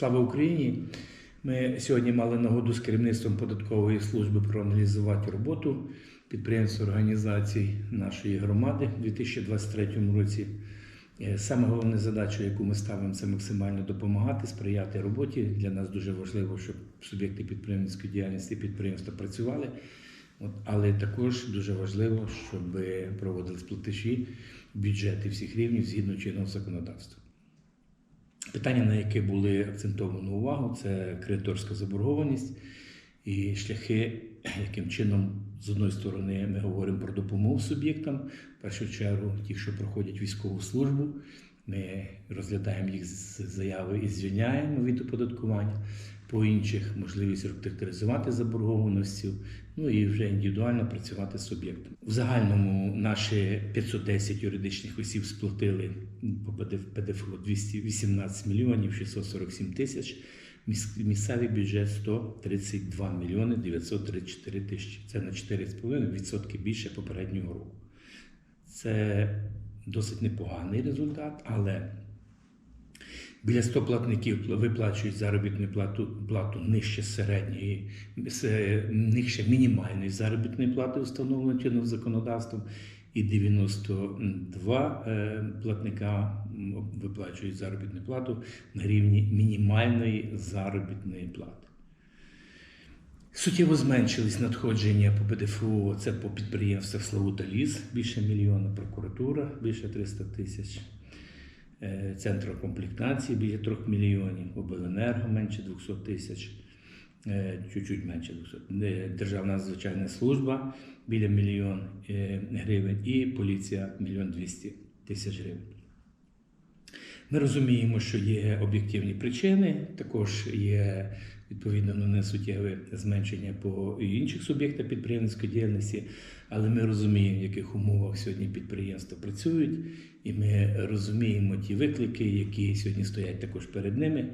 Слава Україні! Ми сьогодні мали нагоду з керівництвом податкової служби проаналізувати роботу підприємств організацій нашої громади у 2023 році. Е, Саме головна задача, яку ми ставимо, це максимально допомагати, сприяти роботі. Для нас дуже важливо, щоб суб'єкти підприємницької діяльності підприємства працювали. От, але також дуже важливо, щоб проводились платежі, бюджети всіх рівнів згідно чинного законодавства. Питання, на яке були акцентовано увагу, це кредиторська заборгованість і шляхи, яким чином, з одної сторони, ми говоримо про допомогу суб'єктам, в першу чергу, ті, що проходять військову службу. Ми розглядаємо їх заяви і звільняємо від оподаткування. По інших можливість реструктуризувати заборгованості, ну і вже індивідуально працювати з суб'єктом. В загальному наші 510 юридичних осіб сплатили по ПДФО 218 мільйонів 647 тисяч. Міс- Місцевий бюджет 132 мільйони 934 тисячі. Це на 4,5% більше попереднього року. Це досить непоганий результат, але біля 100 платників виплачують заробітну плату, плату нижче середньої, нижче мінімальної заробітної плати, встановленої чинним законодавством, і 92 е, платника виплачують заробітну плату на рівні мінімальної заробітної плати. Суттєво зменшились надходження по ПДФО, це по підприємствах Славута Ліс більше мільйона, прокуратура більше 300 тисяч, е, центр комплектації біля 3 мільйонів, обленерго менше 200 тисяч, е, чуть-чуть менше 200, е, Державна надзвичайна служба біля мільйон гривень і поліція мільйон 200 тисяч гривень. Ми розуміємо, що є об'єктивні причини, також є відповідно ну, несуттєве зменшення по інших суб'єктах підприємницької діяльності, але ми розуміємо, в яких умовах сьогодні підприємства працюють, і ми розуміємо ті виклики, які сьогодні стоять також перед ними.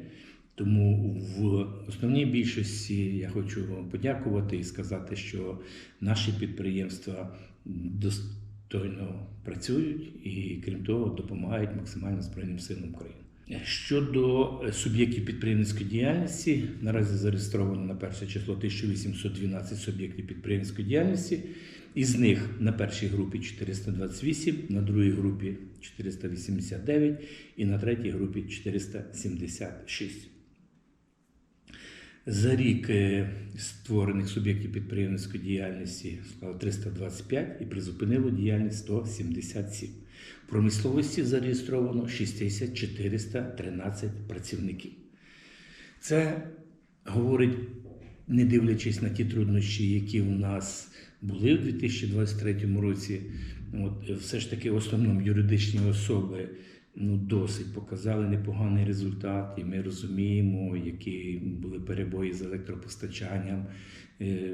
Тому в основній більшості я хочу вам подякувати і сказати, що наші підприємства достойно працюють і, крім того, допомагають максимально Збройним силам України. Щодо суб'єктів підприємницької діяльності, наразі зареєстровано на перше число 1812 суб'єктів підприємницької діяльності. Із них на першій групі 428, на другій групі 489 і на третій групі 476. За рік е, створених суб'єктів підприємницької діяльності склало 325 і призупинило діяльність 177. В промисловості зареєстровано 6413 працівників. Це говорить, не дивлячись на ті труднощі, які у нас були у 2023 році, от, все ж таки в основному юридичні особи ну, досить показали непоганий результат, і ми розуміємо, які були перебої з електропостачанням, е,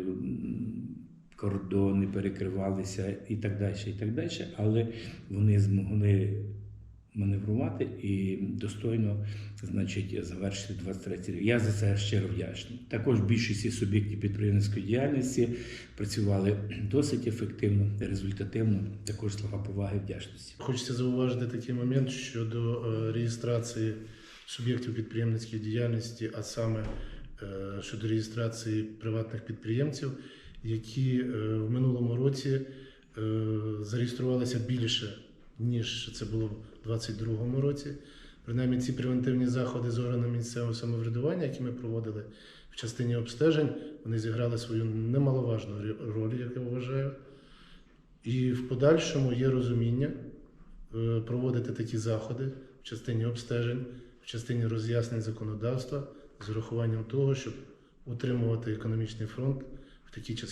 кордони перекривалися і так далі, і так далі. Але вони змогли маневрувати і достойно значить, завершити 23 рік. Я за це щиро вдячний. Також більшість суб'єктів підприємницької діяльності працювали досить ефективно, результативно. Також слова поваги вдячності. Хочеться зауважити такий момент щодо е, реєстрації суб'єктів підприємницької діяльності, а саме е, щодо реєстрації приватних підприємців, які е, в минулому році зареєструвалися більше, ніж це було в 2022 році. Принаймні ці превентивні заходи з органами місцевого самоврядування, які ми проводили в частині обстежень, вони зіграли свою немаловажну роль, як я вважаю. І в подальшому є розуміння е, проводити такі заходи в частині обстежень, в частині роз'яснень законодавства з урахуванням того, щоб утримувати економічний фронт в такі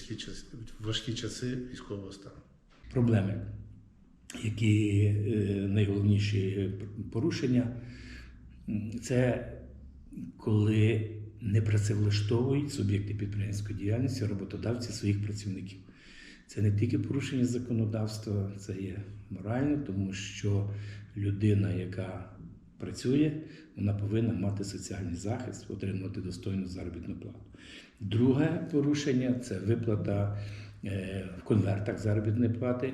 важкі часи військового стану. проблеми, які е, найголовніші порушення, це коли не працевлаштовують суб'єкти підприємницької діяльності, роботодавці своїх працівників. Це не тільки порушення законодавства, це є морально, тому що людина, яка працює, вона повинна мати соціальний захист, отримувати достойну заробітну плату. Друге порушення це виплата е, в конвертах заробітної плати.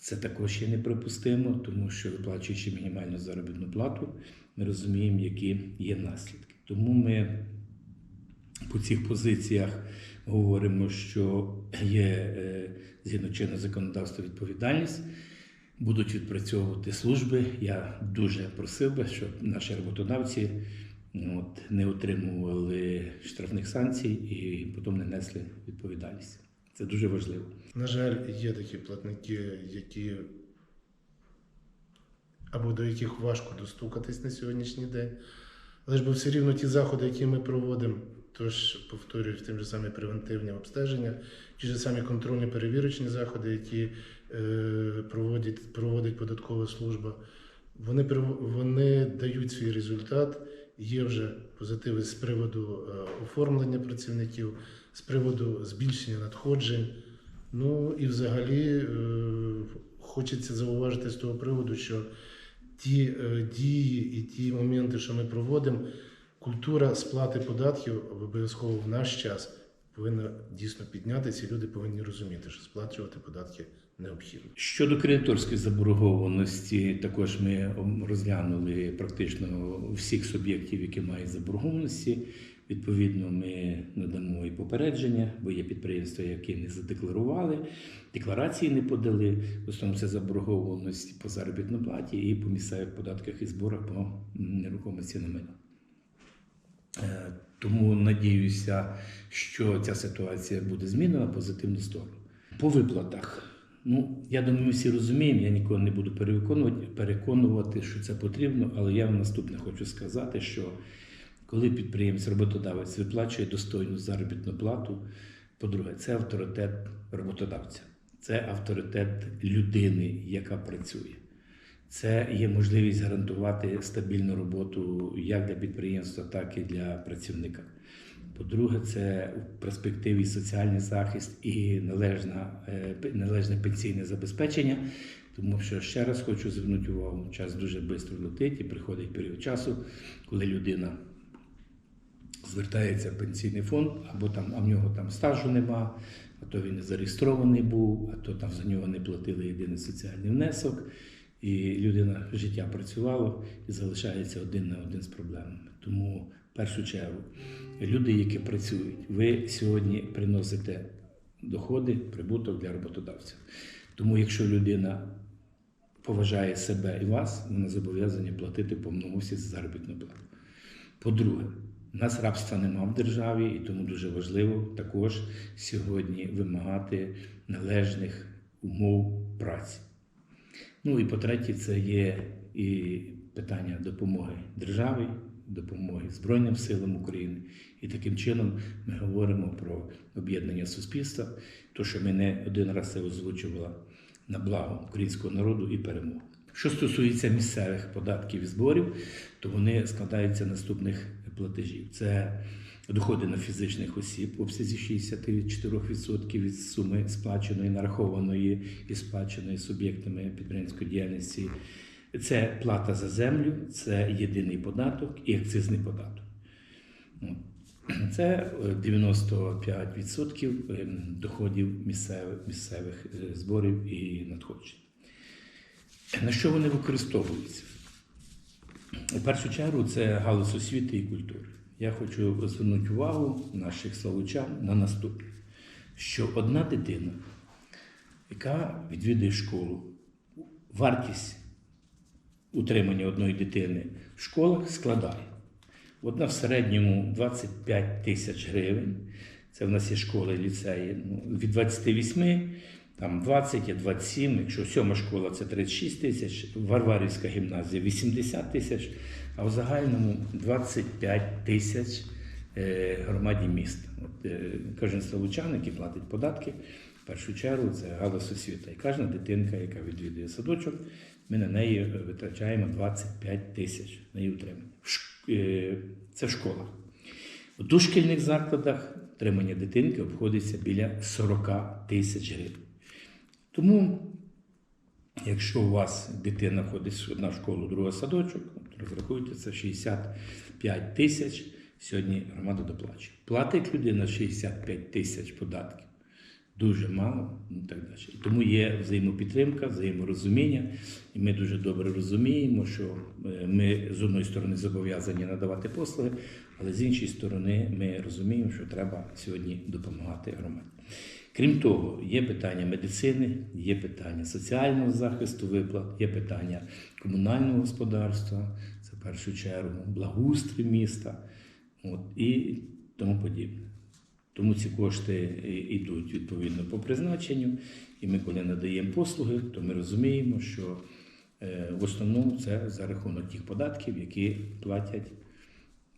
Це також є неприпустимо, тому що виплачуючи мінімальну заробітну плату, ми розуміємо, які є наслідки. Тому ми по цих позиціях говоримо, що є е, згідно чинного законодавства відповідальність, будуть відпрацьовувати служби. Я дуже просив би, щоб наші роботодавці ну, от, не отримували штрафних санкцій і потім не несли відповідальність. Це дуже важливо. На жаль, є такі платники, які або до яких важко достукатись на сьогоднішній день. Але ж бо все рівно ті заходи, які ми проводимо, тож повторюю, тим же самі превентивні обстеження, ті ж самі контрольні перевірочні заходи, які е, проводить, проводить податкова служба, вони, вони дають свій результат. Є вже позитиви з приводу е, оформлення працівників, з приводу збільшення надходжень. Ну і взагалі е, хочеться зауважити з того приводу, що ті е, дії і ті моменти, що ми проводимо, культура сплати податків обов'язково в наш час повинна дійсно піднятися, і люди повинні розуміти, що сплачувати податки необхідно. Щодо кредиторської заборгованості, також ми розглянули практично всіх суб'єктів, які мають заборгованості. Відповідно, ми надамо і попередження, бо є підприємства, які не задекларували, декларації не подали. В основному це заборгованість по заробітній платі і по місцевих податках і зборах по нерухомості на майно. Е, Тому надіюся, що ця ситуація буде змінена в позитивну сторону. По виплатах. Ну, я думаю, ми всі розуміємо, я нікого не буду переконувати, переконувати, що це потрібно, але я вам наступне хочу сказати, що коли підприємець, роботодавець виплачує достойну заробітну плату, по-друге, це авторитет роботодавця, це авторитет людини, яка працює. Це є можливість гарантувати стабільну роботу як для підприємства, так і для працівника. По-друге, це в перспективі соціальний захист і належна, е, належне пенсійне забезпечення. Тому що ще раз хочу звернути увагу, час дуже швидко летить і приходить період часу, коли людина звертається в пенсійний фонд, або там, а в нього там стажу нема, а то він не зареєстрований був, а то там за нього не платили єдиний соціальний внесок. І людина життя працювала і залишається один на один з проблемами. Тому в першу чергу люди, які працюють, ви сьогодні приносите доходи, прибуток для роботодавців. Тому, якщо людина поважає себе і вас, вона зобов'язана платити по повномосі за заробітну плату. По-друге, у нас рабства нема в державі, і тому дуже важливо також сьогодні вимагати належних умов праці. Ну і по-третє, це є і питання допомоги державі, допомоги Збройним силам України. І таким чином ми говоримо про об'єднання суспільства, то що ми не один раз це озвучували на благо українського народу і перемогу. Що стосується місцевих податків і зборів, то вони складаються наступних платежів: це доходи на фізичних осіб в обсязі 64% від суми сплаченої, нарахованої і сплаченої суб'єктами підприємської діяльності. Це плата за землю, це єдиний податок і акцизний податок. Це е, 95% е, доходів місцевих, місцевих е, зборів і надходжень. На що вони використовуються? У першу чергу це галузь освіти і культури. Я хочу звернути увагу наших славучан на наступне, що одна дитина, яка відвідує школу, вартість утримання одної дитини в школах складає. Одна в середньому 25 тисяч гривень. Це в нас є школи, ліцеї. Ну, від 28, там 20, є 27. Якщо сьома школа це 36 тисяч, Варварівська гімназія 80 тисяч, а в загальному 25 тисяч е, громаді міста. От, е, кожен славучан, який платить податки, в першу чергу це галузь освіта. І кожна дитинка, яка відвідує садочок, ми на неї е, витрачаємо 25 тисяч на її утримання. Це в школах. У дошкільних закладах утримання дитинки обходиться біля 40 тисяч гривень. Тому, якщо у вас дитина ходить одна в школу, друга садочок, розрахуйте це 65 тисяч. Сьогодні громада доплачує. Платить людина 65 тисяч податків. Дуже мало, ну так далі. Тому є взаємопідтримка, взаєморозуміння, і ми дуже добре розуміємо, що е, ми з одної сторони зобов'язані надавати послуги, Але з іншої сторони, ми розуміємо, що треба сьогодні допомагати громаді. Крім того, є питання медицини, є питання соціального захисту виплат, є питання комунального господарства, це в першу чергу, благоустрій міста от, і тому подібне. Тому ці кошти йдуть відповідно по призначенню. І ми, коли надаємо послуги, то ми розуміємо, що е, в основному це за рахунок тих податків, які платять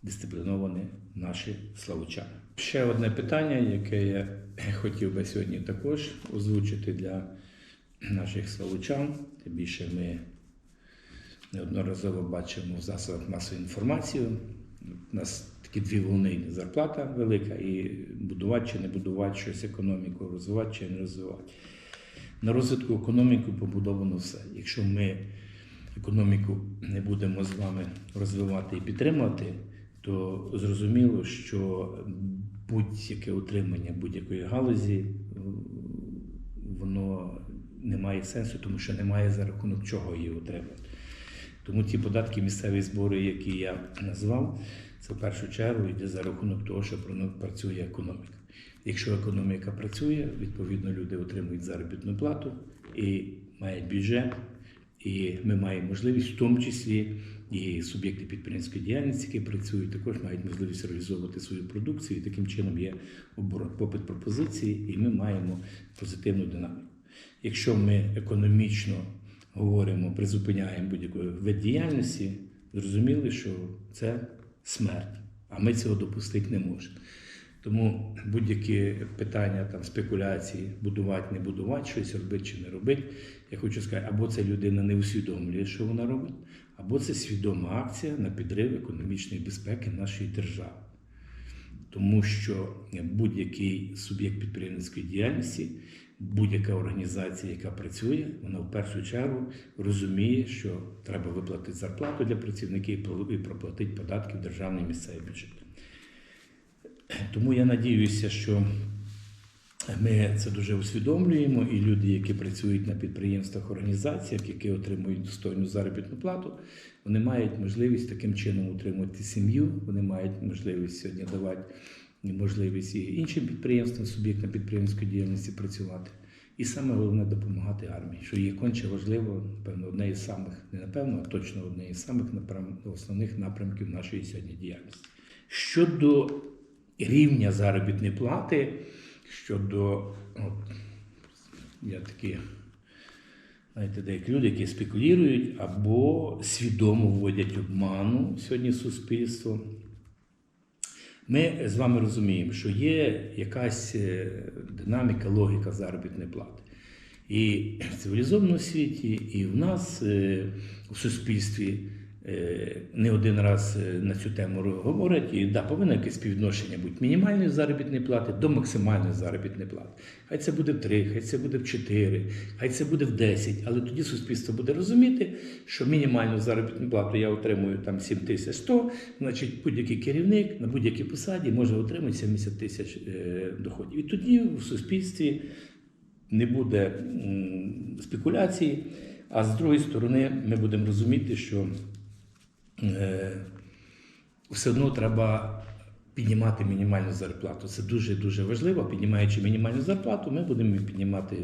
дисципліновані наші славучани. Ще одне питання, яке я хотів би сьогодні також озвучити для наших славучан. Тим більше ми неодноразово бачимо в засобах масової інформації. Нас такі дві волни зарплата велика, і будувати чи не будувати щось економіку, розвивати чи не розвивати. На розвитку економіки побудовано все. Якщо ми економіку не будемо з вами розвивати і підтримувати, то зрозуміло, що будь-яке утримання будь-якої галузі воно не має сенсу, тому що немає за рахунок чого її утримувати. Тому ті податки, місцеві збори, які я назвав, це в першу чергу йде за рахунок того, що працює економіка. Якщо економіка працює, відповідно люди отримують заробітну плату і мають бюджет, і ми маємо можливість, в тому числі і суб'єкти підприємської діяльності, які працюють, також мають можливість реалізовувати свою продукцію. І таким чином є попит пропозиції, і ми маємо позитивну динаміку. Якщо ми економічно говоримо, призупиняємо будь-який вид діяльності, зрозуміли, що це смерть, а ми цього допустити не можемо. Тому будь-які питання там спекуляції, будувати, не будувати, щось робити чи не робити. Я хочу сказати, або ця людина не усвідомлює, що вона робить, або це свідома акція на підрив економічної безпеки нашої держави. Тому що будь-який суб'єкт підприємницької діяльності, будь-яка організація, яка працює, вона в першу чергу розуміє, що треба виплатити зарплату для працівників і проплатити податки в державний місцевий бюджет. Тому я надіюся, що ми це дуже усвідомлюємо, і люди, які працюють на підприємствах, організаціях, які отримують достойну заробітну плату, вони мають можливість таким чином утримувати сім'ю, вони мають можливість сьогодні давати можливість і іншим підприємствам, суб'єктам підприємської діяльності працювати. І саме головне допомагати армії, що є конче важливо, напевно, одне із самих, не напевно, а точно одне із самих напрям- основних напрямків нашої сьогодні діяльності. Щодо рівня заробітної плати, щодо от, я такі, знаєте, деякі люди, які спекулюють або свідомо вводять обману сьогодні суспільство. Ми з вами розуміємо, що є якась е, динаміка, логіка заробітної плати. І в цивілізованому світі, і в нас в у суспільстві е, не один раз е, на цю тему говорять, і да, повинно якесь співвідношення бути мінімальної заробітної плати до максимальної заробітної плати. Хай це буде в 3, хай це буде в 4, хай це буде в 10, але тоді суспільство буде розуміти, що мінімальну заробітну плату я отримую там 7100, значить будь-який керівник на будь-якій посаді може отримати 70 тисяч е, доходів. І тоді в суспільстві не буде м, спекуляцій, а з другої сторони ми будемо розуміти, що е, все одно треба піднімати мінімальну зарплату. Це дуже дуже важливо. Піднімаючи мінімальну зарплату, ми будемо піднімати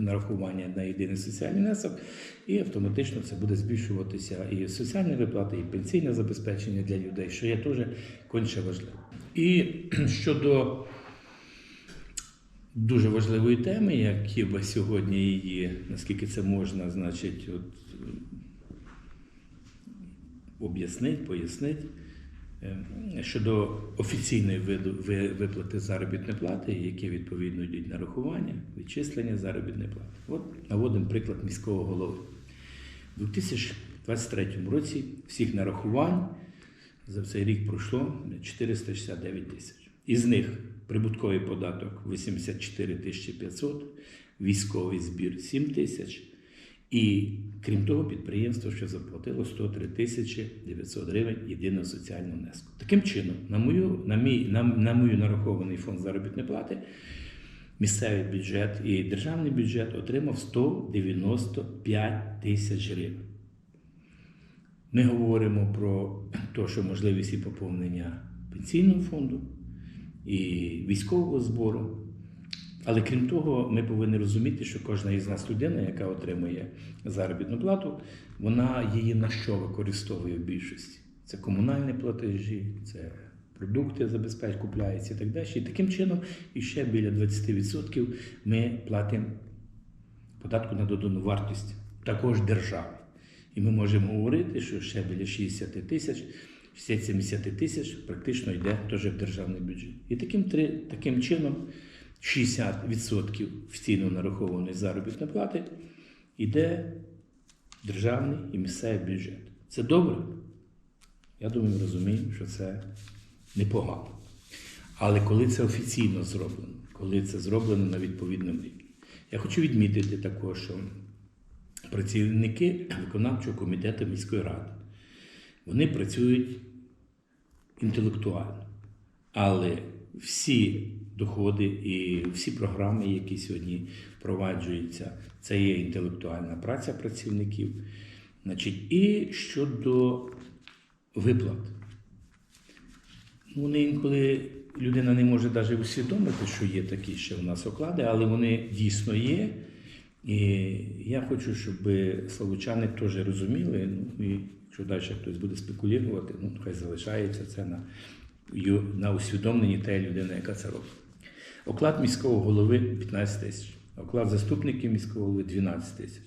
нарахування на єдиний соціальний внесок, і автоматично це буде збільшуватися і соціальні виплати, і пенсійне забезпечення для людей, що є теж конче важливо. І щодо дуже важливої теми, які би сьогодні її, наскільки це можна, значить, от, об'яснити, пояснити. Е, Щодо офіційної виплати заробітної плати, які відповідно йдуть нарахування, відчислення заробітної плати. От наводимо приклад міського голови. У 2023 році всіх нарахувань за цей рік пройшло 469 тисяч. Із них прибутковий податок 84 тисячі 500, військовий збір 7 тисяч. І крім того, підприємство ще заплатило 103 тисячі 900 гривень єдиного соціального внеску. Таким чином, на мою, на мій, на, на мою нарахований фонд заробітної плати, місцевий бюджет і державний бюджет отримав 195 тисяч гривень. Ми говоримо про те, що можливість і поповнення пенсійного фонду і військового збору. Але крім того, ми повинні розуміти, що кожна із нас людина, яка отримує заробітну плату, вона її на що використовує в більшості? Це комунальні платежі, це продукти забезпеч, купляються і так далі. І таким чином, і ще біля 20% ми платимо податку на додану вартість, також державі. І ми можемо говорити, що ще біля 60 тисяч, 60-70 тисяч практично йде теж в державний бюджет. І таким, таким чином 60% офіційно нарахованої заробітної плати йде державний і місцевий бюджет. Це добре? Я думаю, ми розуміємо, що це непогано. Але коли це офіційно зроблено, коли це зроблено на відповідному рівні. Я хочу відмітити також, що працівники виконавчого комітету міської ради вони працюють інтелектуально. Але всі доходи і всі програми, які сьогодні впроваджуються, це є інтелектуальна праця працівників. Значить, і щодо виплат. Вони інколи людина не може навіть усвідомити, що є такі ще у нас оклади, але вони дійсно є. І я хочу, щоб славучани теж розуміли, ну і якщо далі хтось буде спекулювати, ну хай залишається це на, на усвідомленні тієї людини, яка це робить. Оклад міського голови 15 тисяч, оклад заступників міського голови 12 тисяч,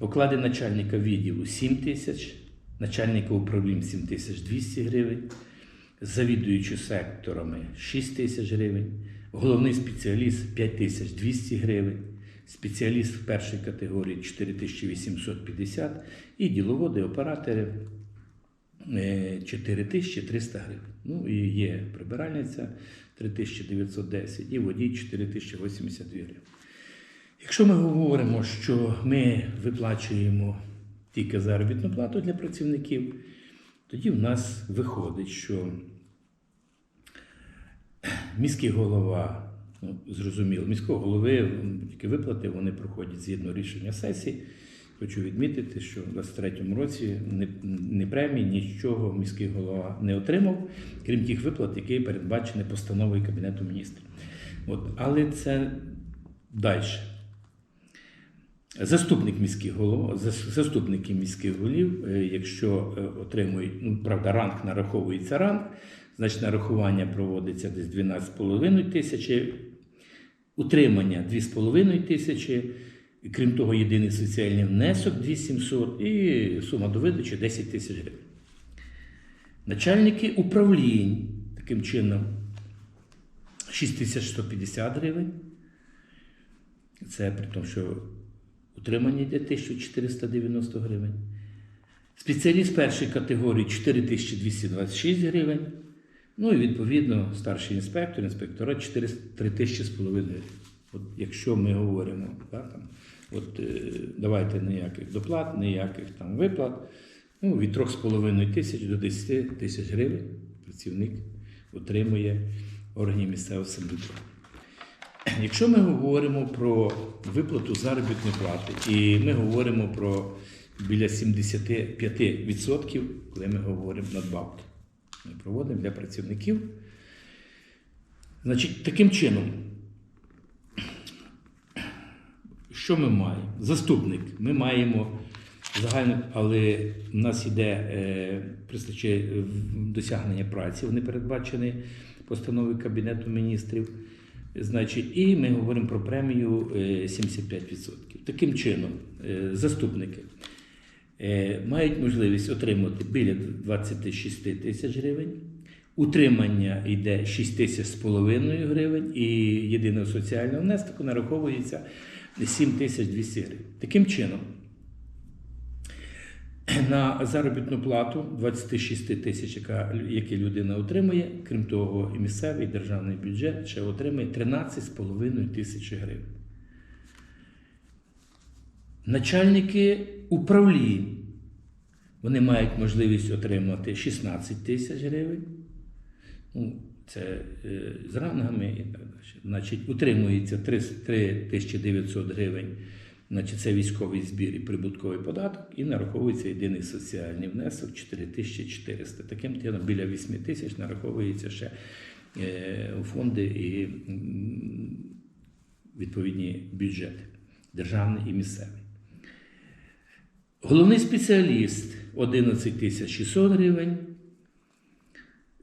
оклади начальника відділу 7 тисяч, начальника управління 7 тисяч 200 гривень, завідуючи секторами 6 тисяч гривень, головний спеціаліст 5 тисяч 200 гривень, спеціаліст в першій категорії 4850 і діловоди, оператори е, 4300 гривень. Ну і є прибиральниця 3910 і водій 4082 гривень. Якщо ми говоримо, що ми виплачуємо тільки заробітну плату для працівників, тоді в нас виходить, що міський голова, ну, зрозуміло, міського голови тільки виплати вони проходять згідно рішення сесії. Хочу відмітити, що в 2023 році ні, премії, нічого міський голова не отримав, крім тих виплат, які передбачені постановою Кабінету міністрів. От, але це далі. Заступник міських голов, заступники міських голів, е, якщо е, отримують, ну правда, ранг нараховується ранг, значить нарахування проводиться десь 12,5 тисячі, утримання 2,5 тисячі, і, крім того, єдиний соціальний внесок 2700 і сума до видачі 10 тисяч гривень. Начальники управлінь таким чином 6150 гривень. Це при тому, що утримання йде 1490 гривень. Спеціаліст першої категорії 4226 гривень. Ну і відповідно старший інспектор, інспектора 4 тисячі з половиною гривень. От якщо ми говоримо, да, там, от, е, давайте ніяких доплат, ніяких там виплат, ну, від 3,5 тисяч до 10 тисяч гривень працівник отримує органів місцевого самоврядування. Якщо ми говоримо про виплату заробітної плати, і ми говоримо про біля 75%, коли ми говоримо надбавки, ми проводимо для працівників. Значить, таким чином, що ми маємо? Заступник. Ми маємо загально, але в нас йде е, пристачає досягнення праці, вони передбачені постановою Кабінету міністрів. Значить, і ми говоримо про премію е, 75%. Таким чином, е, заступники е, мають можливість отримати біля 26 тисяч гривень. Утримання йде 6 тисяч з половиною гривень, і єдиного соціального внеску нараховується 7 тисяч 200 гривень. Таким чином, на заробітну плату 26 тисяч, які людина отримує, крім того, і місцевий і державний бюджет ще отримує 13,5 тисячі гривень. Начальники управлінь вони мають можливість отримати 16 тисяч гривень. Це е, з рангами і так далі. Значить, утримується 3 3900 гривень Значить, це військовий збір і прибутковий податок, і нараховується єдиний соціальний внесок 4400. Таким чином, біля 8 тисяч нараховується ще е, фонди і відповідні бюджети, державний і місцевий. Головний спеціаліст 11 тисяч 600 гривень.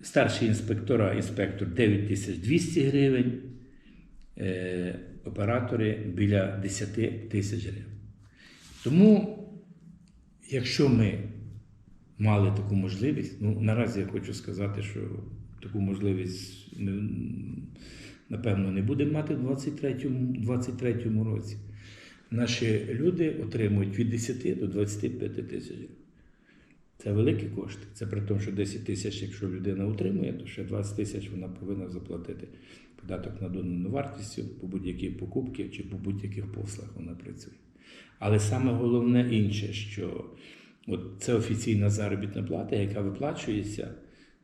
Старший інспектора, інспектор 9200 гривень, е, оператори біля 10 тисяч гривень. Тому, якщо ми мали таку можливість, ну наразі я хочу сказати, що таку можливість ми, напевно, не будемо мати в 23-му 23-му році. Наші люди отримують від 10 до 25 тисяч гривень. Це великі кошти. Це при тому, що 10 тисяч, якщо людина утримує, то ще 20 тисяч вона повинна заплатити податок на додану вартістю по будь-якій покупці чи по будь-яких послугах вона працює. Але саме головне інше, що от це офіційна заробітна плата, яка виплачується,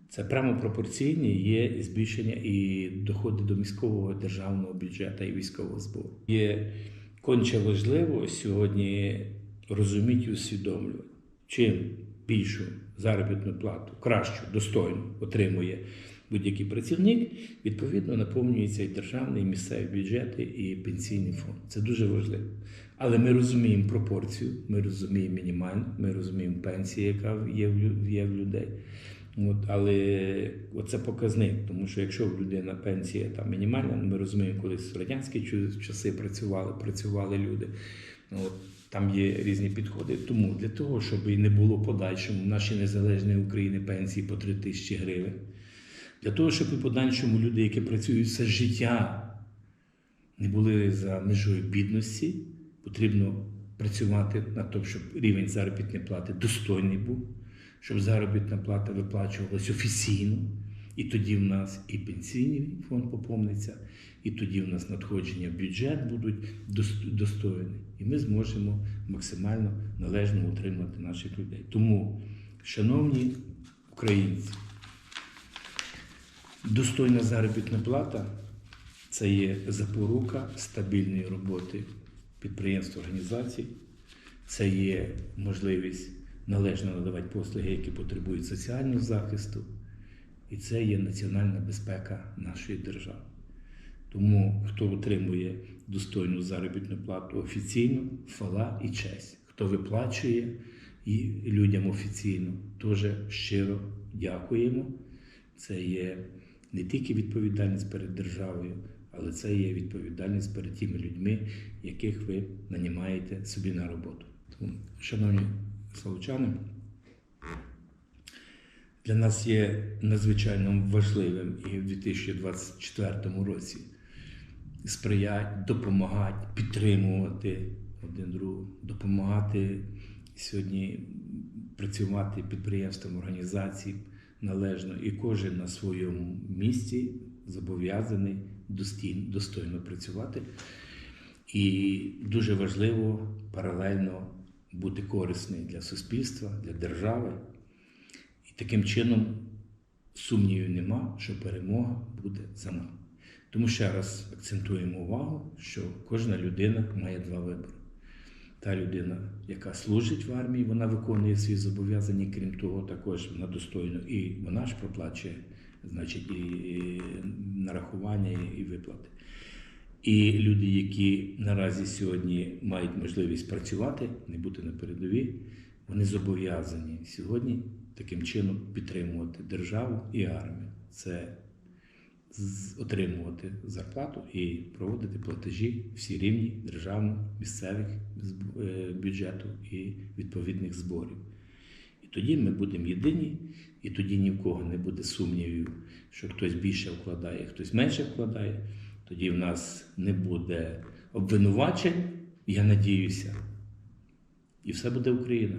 це прямо пропорційні є збільшення і доходи до міського державного бюджету і військового збору. Є конче важливо сьогодні розуміти і усвідомлювати, чим більшу заробітну плату, кращу, достойну отримує будь-який працівник, відповідно наповнюється і державний, і місцеві бюджети, і пенсійний фонд. Це дуже важливо. Але ми розуміємо пропорцію, ми розуміємо мінімальну, ми розуміємо пенсію, яка є в, людей. От, але це показник, тому що якщо в людина пенсія там мінімальна, ми розуміємо, колись в радянські часи працювали, працювали люди. От, там є різні підходи. Тому для того, щоб і не було подальшому нашій незалежній Україні пенсії по 3 тисячі гривень, для того, щоб і подальшому люди, які працюють все життя, не були за межою бідності, потрібно працювати над тим, щоб рівень заробітної плати достойний був, щоб заробітна плата виплачувалась офіційно. І тоді в нас і пенсійний фонд поповниться, і тоді в нас надходження в бюджет будуть достойні. І ми зможемо максимально належно утримати наших людей. Тому, шановні українці, достойна заробітна плата це є запорука стабільної роботи підприємств, організацій, це є можливість належно надавати послуги, які потребують соціального захисту, і це є національна безпека нашої держави. Тому хто отримує достойну заробітну плату офіційно, хвала і честь. Хто виплачує і людям офіційно, теж щиро дякуємо. Це є не тільки відповідальність перед державою, але це є відповідальність перед тими людьми, яких ви нанімаєте собі на роботу. Тому, шановні словчани, для нас є надзвичайно важливим і в 2024 році сприяти, допомагати, підтримувати один другого, допомагати сьогодні працювати підприємствам, організації належно, і кожен на своєму місці зобов'язаний достойно працювати. І дуже важливо паралельно бути корисним для суспільства, для держави. Таким чином сумнівів нема, що перемога буде за нами. Тому ще раз акцентуємо увагу, що кожна людина має два вибори. Та людина, яка служить в армії, вона виконує свої зобов'язання, крім того, також вона достойно і вона ж проплачує, значить, і, нарахування, і виплати. І люди, які наразі сьогодні мають можливість працювати, не бути на передовій, вони зобов'язані сьогодні таким чином підтримувати державу і армію. Це отримувати зарплату і проводити платежі всі рівні державного, місцевих е, бюджету і відповідних зборів. І тоді ми будемо єдині, і тоді ні в кого не буде сумнівів, що хтось більше вкладає, хтось менше вкладає. Тоді в нас не буде обвинувачень, я надіюся, і все буде Україна.